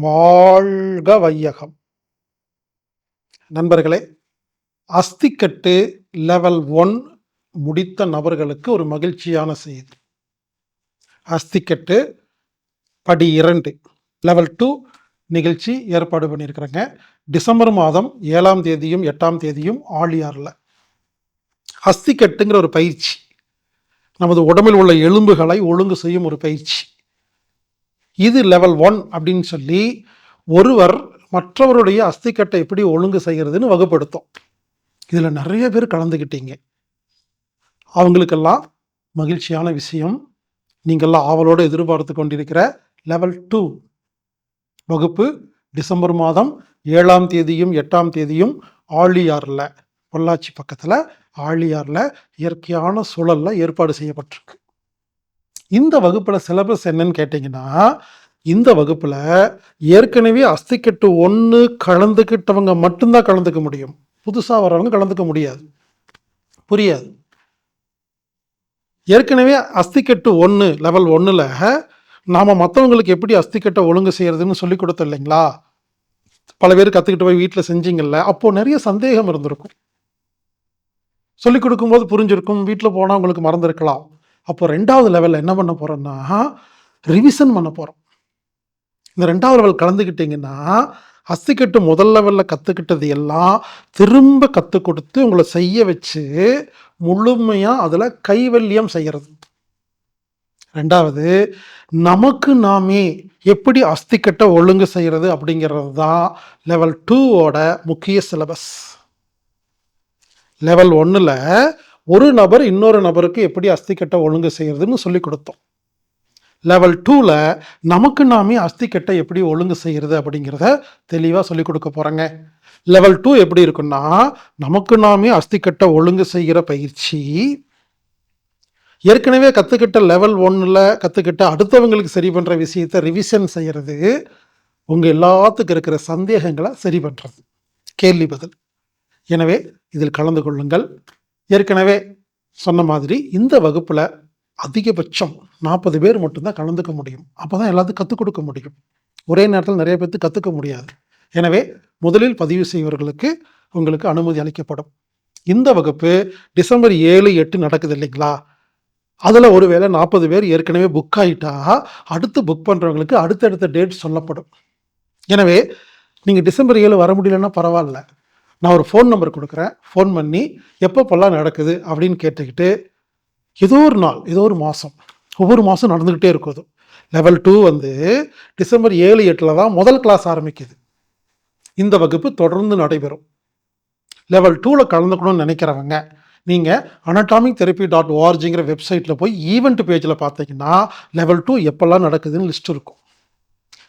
வாழ்க வையகம் நண்பர்களே அஸ்திக்கட்டு லெவல் ஒன் முடித்த நபர்களுக்கு ஒரு மகிழ்ச்சியான செய்தி. அஸ்திக்கட்டு படி இரண்டு லெவல் டூ நிகழ்ச்சி ஏற்பாடு பண்ணியிருக்கிறேங்க. டிசம்பர் மாதம் ஏழாம் தேதியும் எட்டாம் தேதியும் ஆழியாரில் அஸ்திக்கட்டுங்கிற ஒரு பயிற்சி நமது உடம்பில் உள்ள எலும்புகளை ஒழுங்கு செய்யும் ஒரு பயிற்சி. இது லெவல் ஒன் அப்படின்னு சொல்லி ஒருவர் மற்றவருடைய அஸ்திக்கட்டை எப்படி ஒழுங்கு செய்கிறதுன்னு வகுப்படுத்தும். இதில் நிறைய பேர் கலந்துக்கிட்டீங்க அவங்களுக்கெல்லாம் மகிழ்ச்சியான விஷயம். நீங்கள்லாம் ஆவலோடு எதிர்பார்த்து கொண்டிருக்கிற லெவல் டூ வகுப்பு டிசம்பர் மாதம் ஏழாம் தேதியும் எட்டாம் தேதியும் ஆழியாரில் பொள்ளாச்சி பக்கத்தில் ஆழியாரில் இயற்கையான சூழலில் ஏற்பாடு செய்யப்பட்டிருக்கு. இந்த வகுப்பில் சிலபஸ் என்னன்னு கேட்டிங்கன்னா இந்த வகுப்பில் ஏற்கனவே அஸ்திக்கட்டு ஒன்று கலந்துக்கிட்டவங்க மட்டும்தான் கலந்துக்க முடியும். புதுசாக வரவங்க கலந்துக்க முடியாது. புரியாது. ஏற்கனவே அஸ்திக்கட்டு ஒன்று லெவல் ஒன்றில் நாம் மற்றவங்களுக்கு எப்படி அஸ்திக்கட்டை ஒழுங்கு செய்கிறதுன்னு சொல்லி கொடுத்தோம் இல்லைங்களா? பல பேர் கற்றுக்கிட்டு போய் வீட்டில் செஞ்சீங்கல்ல அப்போது நிறைய சந்தேகம் இருந்திருக்கும். சொல்லிக் கொடுக்கும்போது புரிஞ்சிருக்கும் வீட்டில் போனால் உங்களுக்கு மறந்துருக்கலாம். அப்போ ரெண்டாவது லெவலில் என்ன பண்ண போகிறோன்னா ரிவிஷன் பண்ண போகிறோம் இந்த ரெண்டாவது லெவல் கலந்துக்கிட்டிங்கன்னா அஸ்திக்கட்டு முதல் லெவலில் கற்றுக்கிட்டது எல்லாம் திரும்ப கற்றுக் கொடுத்து உங்களை செய்ய வச்சு முழுமையாக அதில் கைவல்யம் செய்கிறது ரெண்டாவது நமக்கு நாமே எப்படி அஸ்திக்கட்டை ஒழுங்கு செய்கிறது அப்படிங்கிறது தான் லெவல் டூவோட முக்கிய சிலபஸ் லெவல் ஒன்றில் ஒரு நபர் இன்னொரு நபருக்கு எப்படி அஸ்திக்கட்டை ஒழுங்கு செய்கிறதுன்னு சொல்லி கொடுத்தோம். லெவல் டூவில் நமக்கு நாமே அஸ்திக்கட்டை எப்படி ஒழுங்கு செய்கிறது அப்படிங்கிறத தெளிவாக சொல்லி கொடுக்க போகிறேங்க லெவல் டூ எப்படி இருக்குன்னா நமக்கு நாமே அஸ்திக்கட்டை ஒழுங்கு செய்கிற பயிற்சி ஏற்கனவே கற்றுக்கிட்ட லெவல் ஒன்னில் கற்றுக்கிட்ட அடுத்தவங்களுக்கு சரி பண்ணுற விஷயத்தை ரிவிஷன் செய்கிறது உங்கள் எல்லாத்துக்கும் இருக்கிற சந்தேகங்களை சரி பண்ணுறது கேள்வி பதில். எனவே இதில் கலந்து கொள்ளுங்கள். ஏற்கனவே சொன்ன மாதிரி இந்த வகுப்பில் அதிகபட்சம் நாற்பது பேர் மட்டும்தான் கலந்துக்க முடியும். அப்போ தான் எல்லாத்துக்கும் கற்றுக் கொடுக்க முடியும். ஒரே நேரத்தில் நிறைய பேர்த்து கற்றுக்க முடியாது. எனவே முதலில் பதிவு செய்வர்களுக்கு உங்களுக்கு அனுமதி அளிக்கப்படும். இந்த வகுப்பு டிசம்பர் ஏழு எட்டு நடக்குது இல்லைங்களா? அதில் ஒருவேளை நாற்பது பேர் ஏற்கனவே புக் ஆகிட்டா அடுத்து புக் பண்ணுறவங்களுக்கு அடுத்தடுத்த டேட் சொல்லப்படும். எனவே நீங்கள் டிசம்பர் ஏழு வர முடியலன்னா பரவாயில்ல. நான் ஒரு ஃபோன் நம்பர் கொடுக்குறேன். ஃபோன் பண்ணி எப்பப்போல்லாம் நடக்குது அப்படின்னு கேட்டுக்கிட்டு ஏதோ ஒரு நாள் ஏதோ ஒரு மாதம் ஒவ்வொரு மாதம் நடந்துக்கிட்டே இருக்குது லெவல் டூ வந்து டிசம்பர் ஏழு எட்டில் தான் முதல் கிளாஸ் ஆரம்பிக்குது. இந்த வகுப்பு தொடர்ந்து நடைபெறும். லெவல் டூவில் கலந்துக்கணும்னு நினைக்கிறவங்க நீங்கள் அனட்டாமிக் தெரப்பி டாட் ஓஆர்ஜிங்கிற வெப்சைட்டில் போய் ஈவெண்ட் பேஜில் பார்த்தீங்கன்னா லெவல் டூ எப்போல்லாம் நடக்குதுன்னு லிஸ்ட் இருக்கும்.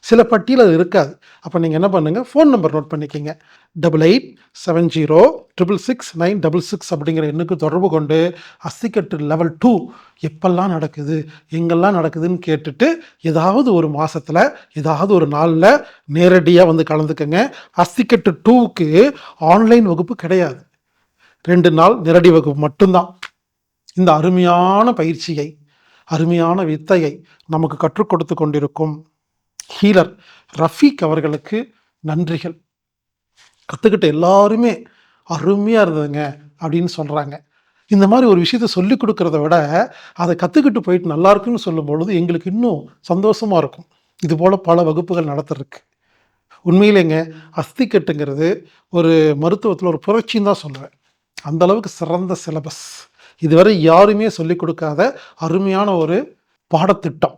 சில பட்டியல் அது இருக்காது. அப்போ நீங்கள் என்ன பண்ணுங்கள் ஃபோன் நம்பர் நோட் பண்ணிக்கிங்க. Double eight seven zero triple six nine double six அப்படிங்கிற எண்ணுக்கு தொடர்பு கொண்டு அஸ்திக்கட்டு லெவல் டூ எப்பெல்லாம் நடக்குது? எங்கெல்லாம் நடக்குதுன்னு கேட்டுட்டு ஏதாவது ஒரு மாதத்தில் ஏதாவது ஒரு நாளில் நேரடியாக வந்து கலந்துக்கங்க. அஸ்திக்கட்டு டூவுக்கு ஆன்லைன் வகுப்பு கிடையாது. ரெண்டு நாள் நேரடி வகுப்பு மட்டும்தான். இந்த அருமையான பயிற்சியை அருமையான வித்தையை நமக்கு கற்றுக் கொடுத்து கொண்டிருக்கும் ஹீலர் ரஃபீக் அவர்களுக்கு நன்றிகள். கற்றுக்கிட்ட எல்லாருமே அருமையாக இருந்ததுங்க அப்படின்னு சொல்கிறாங்க இந்த மாதிரி ஒரு விஷயத்த சொல்லி கொடுக்குறத விட அதை கற்றுக்கிட்டு போயிட்டு நல்லா இருக்குன்னு சொல்லும் பொழுது எங்களுக்கு இன்னும் சந்தோஷமாக இருக்கும். இது போல் பல வகுப்புகள் நடத்துறதுக்கு. உண்மையிலேங்க அஸ்திக்கட்டுங்கிறது ஒரு மருத்துவத்தில் ஒரு புரட்சின்னு தான் சொல்லுவேன். அந்தளவுக்கு சிறந்த சிலபஸ் இதுவரை யாருமே சொல்லிக் கொடுக்காத அருமையான ஒரு பாடத்திட்டம்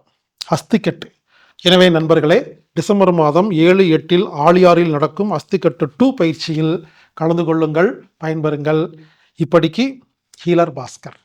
அஸ்திக்கட்டு. எனவே நண்பர்களே டிசம்பர் மாதம் ஏழு எட்டில் ஆழியாரில் நடக்கும் அஸ்திக்கட்டு டூ பயிற்சியில் கலந்து கொள்ளுங்கள் பயன்பெறுங்கள். இப்படிக்கு ஹீலர் பாஸ்கர்.